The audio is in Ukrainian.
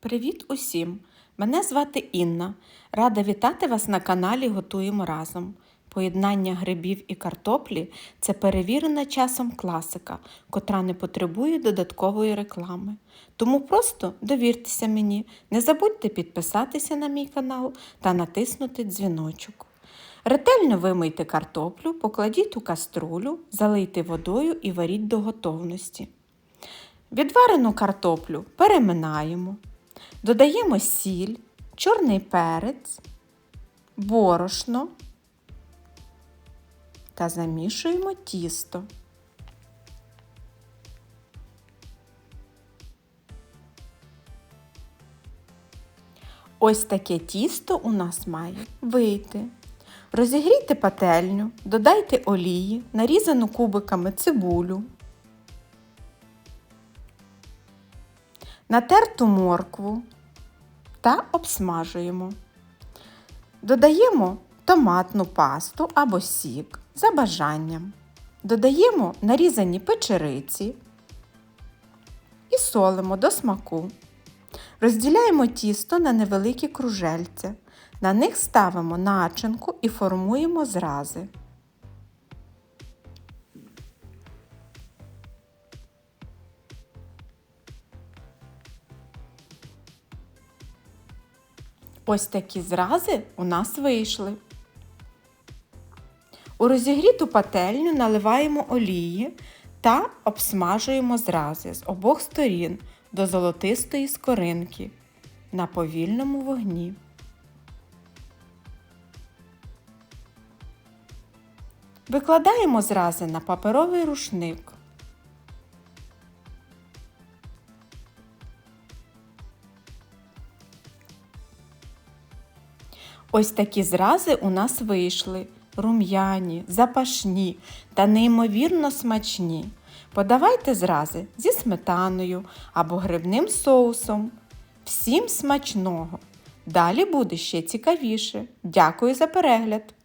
Привіт усім! Мене звати Інна. Рада вітати вас на каналі Готуємо разом. Поєднання грибів і картоплі це перевірена часом класика, котра не потребує додаткової реклами. Тому просто довіртеся мені, не забудьте підписатися на мій канал та натиснути дзвіночок. Ретельно вимийте картоплю, покладіть у каструлю, залийте водою і варіть до готовності. Відварену картоплю переминаємо, додаємо сіль, чорний перець, борошно та замішуємо тісто. Ось таке тісто у нас має вийти. Розігрійте пательню, додайте олії, нарізану кубиками цибулю. натерту моркву та обсмажуємо. Додаємо томатну пасту або сік за бажанням. Додаємо нарізані печериці і солимо до смаку. Розділяємо тісто на невеликі кружельця. На них ставимо начинку і формуємо зрази. Ось такі зрази у нас вийшли. У розігріту пательню наливаємо олії та обсмажуємо зрази з обох сторін до золотистої скоринки на повільному вогні. Викладаємо зрази на паперовий рушник. Ось такі зрази у нас вийшли рум'яні, запашні та неймовірно смачні. Подавайте зрази зі сметаною або грибним соусом. Всім смачного! Далі буде ще цікавіше. Дякую за перегляд!